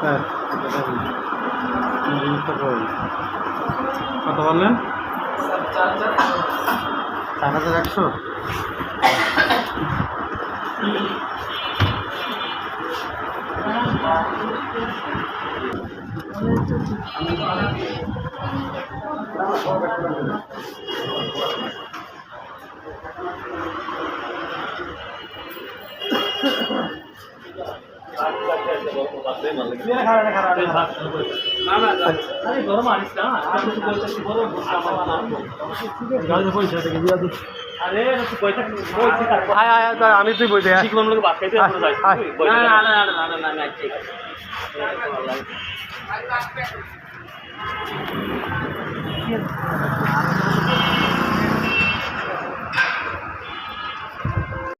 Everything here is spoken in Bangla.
কই কত বললেন চার হাজার একশো? আয় আয় আমি তুই। আয়, আয়।